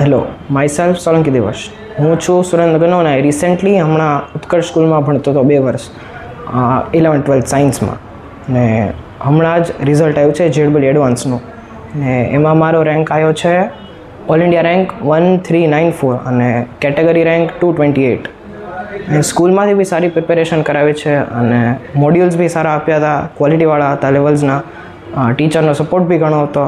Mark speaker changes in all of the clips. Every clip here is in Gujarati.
Speaker 1: હેલો માય સેલ્ફ સોલંકી દિવસ હું છું સુરેન્દ્રનગરનો અને રિસેન્ટલી હમણાં ઉત્કર્ષ સ્કૂલમાં ભણતો હતો બે વર્ષ ઇલેવન ટ્વેલ્થ સાયન્સમાં ને હમણાં જ રિઝલ્ટ આવ્યું છે જેડબલ એડવાન્સનું ને. એમાં મારો રેન્ક આવ્યો છે all India rank one three nine four અને category rank two twenty eight અને સ્કૂલમાંથી બી સારી પ્રિપેરેશન કરાવી છે અને મોડ્યુલ્સ બી સારા આપ્યા હતા ક્વોલિટીવાળા હતા લેવલ્સના ટીચરનો સપોર્ટ બી ઘણો હતો.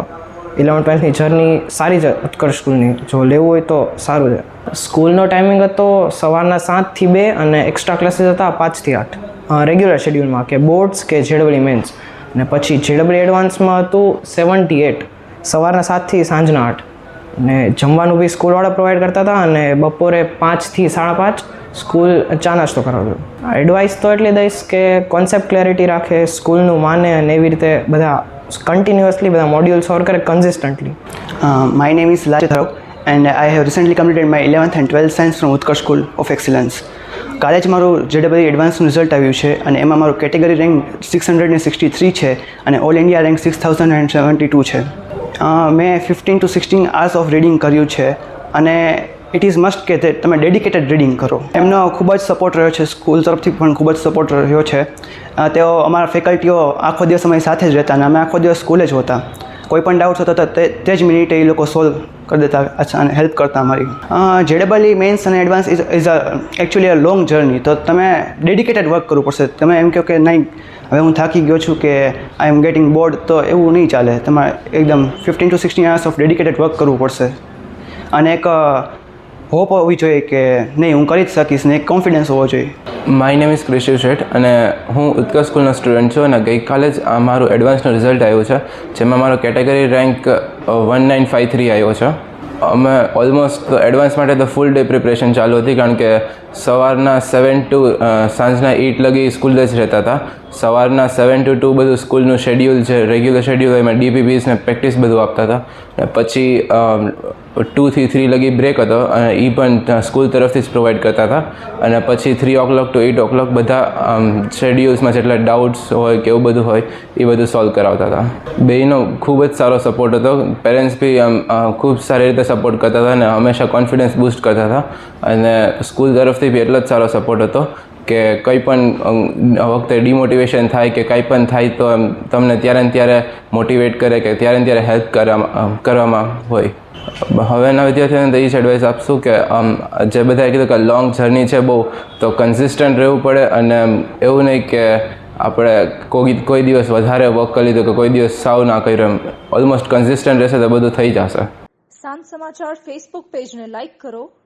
Speaker 1: ઇલેવન ટ્વેલ્થની જર્ની સારી છે ઉત્કર્ષ સ્કૂલની. જો લેવું હોય તો સારું છે. સ્કૂલનો ટાઈમિંગ હતો સવારના સાતથી બે અને એક્સ્ટ્રા ક્લાસીસ હતા પાંચથી આઠ. રેગ્યુલર શેડ્યુલમાં કે બોર્ડ્સ કે જેડબલી મેન્સ અને પછી જેડબલી એડવાન્સમાં હતું સેવન્ટી એટ સવારના સાતથી સાંજના આઠ. ને જમવાનું બી સ્કૂલવાળા પ્રોવાઈડ કરતા હતા અને બપોરે પાંચથી સાડા પાંચ સ્કૂલ ચા નાસ્તો કરાવતો એડવાઇસ તો એટલી દઈશ કે કોન્સેપ્ટ ક્લેરિટી રાખે, સ્કૂલનું માને અને એવી રીતે બધા કન્ટિન્યુઅસલી બધા મોડ્યુલ સોલ્વ કરે consistently
Speaker 2: my name is is Lajit and I have recently completed my 11th and 12th science from Utkarsh School of Excellence. કાલે જ મારું જેડબલ એડવાન્સનું રિઝલ્ટ આવ્યું છે અને એમાં મારું કેટેગરી રેન્ક સિક્સ હંડ્રેડ ને સિક્સટી થ્રી છે અને all India rank six thousand and seventy two છે મેં fifteen to sixteen hours of reading કર્યું છે અને ઇટ ઇઝ મસ્ટ કે તે તમે ડેડિકેટેડ રીડિંગ કરો. એમનો ખૂબ જ સપોર્ટ રહ્યો છે સ્કૂલ તરફથી પણ ખૂબ જ સપોર્ટ રહ્યો છે. તેઓ અમારા ફેકલ્ટીઓ આખો દિવસ અમારી સાથે જ રહેતા અને અમે આખો દિવસ સ્કૂલે જ હોતા. કોઈ પણ ડાઉટ થતો હતો તે જ મિનિટે એ લોકો સોલ્વ કરી દેતા અચ્છા અને હેલ્પ કરતા અમારી. જેડબલી મેન્સ અને advance is is a actually a long journey તો તમે ડેડિકેટેડ વર્ક કરવું પડશે. તમે એમ કહો કે નહીં, હવે હું થાકી ગયો છું કે આઈ એમ ગેટિંગ બોર્ડ તો એવું નહીં ચાલે. તમારે એકદમ fifteen to sixteen hours of dedicated work કરવું પડશે. અને એક હોપ હોવી જોઈએ કે નહીં, હું કરી જ શકીશ ને એક કોન્ફિડન્સ હોવો જોઈએ.
Speaker 3: માય નેમ ઇઝ ક્રિશિવ શેઠ અને હું ઉત્કર્ષ સ્કૂલનો સ્ટુડન્ટ છું અને ગઈકાલે જ આ મારું એડવાન્સનું રિઝલ્ટ આવ્યું છે, જેમાં મારો category rank one nine five three આવ્યો છે. અમે ઓલમોસ્ટ એડવાન્સ માટે તો ફૂલ ડે પ્રિપરેશન ચાલુ હતી, કારણ કે સવારના સેવન ટુ સાંજના એટ લગી સ્કૂલ જ રહેતા હતા. સવારના સેવન ટુ ટુ બધું સ્કૂલનું શેડ્યુલ છે રેગ્યુલર શેડ્યુલ એમાં ડીપીપીસ ને પ્રેક્ટિસ બધું આપતા હતા. પછી ટુથી થ્રી લગી બ્રેક હતો અને એ પણ સ્કૂલ તરફથી જ પ્રોવાઈડ કરતા હતા. અને પછી three o'clock to eight o'clock બધા શેડ્યુલ્સમાં જેટલા ડાઉટ્સ હોય કે એવું બધું હોય એ બધું સોલ્વ કરાવતા હતા. બેયનો ખૂબ જ સારો સપોર્ટ હતો. પેરેન્ટ્સ બી આમ ખૂબ સારી રીતે સપોર્ટ કરતા હતા અને હંમેશા કોન્ફિડન્સ બૂસ્ટ કરતા હતા. અને સ્કૂલ તરફથી બી એટલો જ સારો સપોર્ટ હતો. કે કંઈ પણ વખતે ડિમોટિવેશન થાય કે કંઈ પણ થાય તો એમ તમને ત્યારે ને ત્યારે મોટિવેટ કરે કે ત્યારે ને ત્યારે હેલ્પ કરવામાં કરવામાં હોય. હવેના વિદ્યાર્થીઓને તો એ જ એડવાઇસ આપશું કે આમ જે બધાએ કીધું કે લોંગ જર્ની છે બહુ, તો કન્સિસ્ટન્ટ રહેવું પડે અને એવું નહીં કે આપણે કોઈ કોઈ દિવસ વધારે વર્ક કરી લીધું કે કોઈ દિવસ સાવ ના કર્યું, એમ ઓલમોસ્ટ કન્સિસ્ટન્ટ રહેશે તો બધું થઈ જશે.
Speaker 4: સાંજ સમાચાર ફેસબુક પેજને લાઇક કરો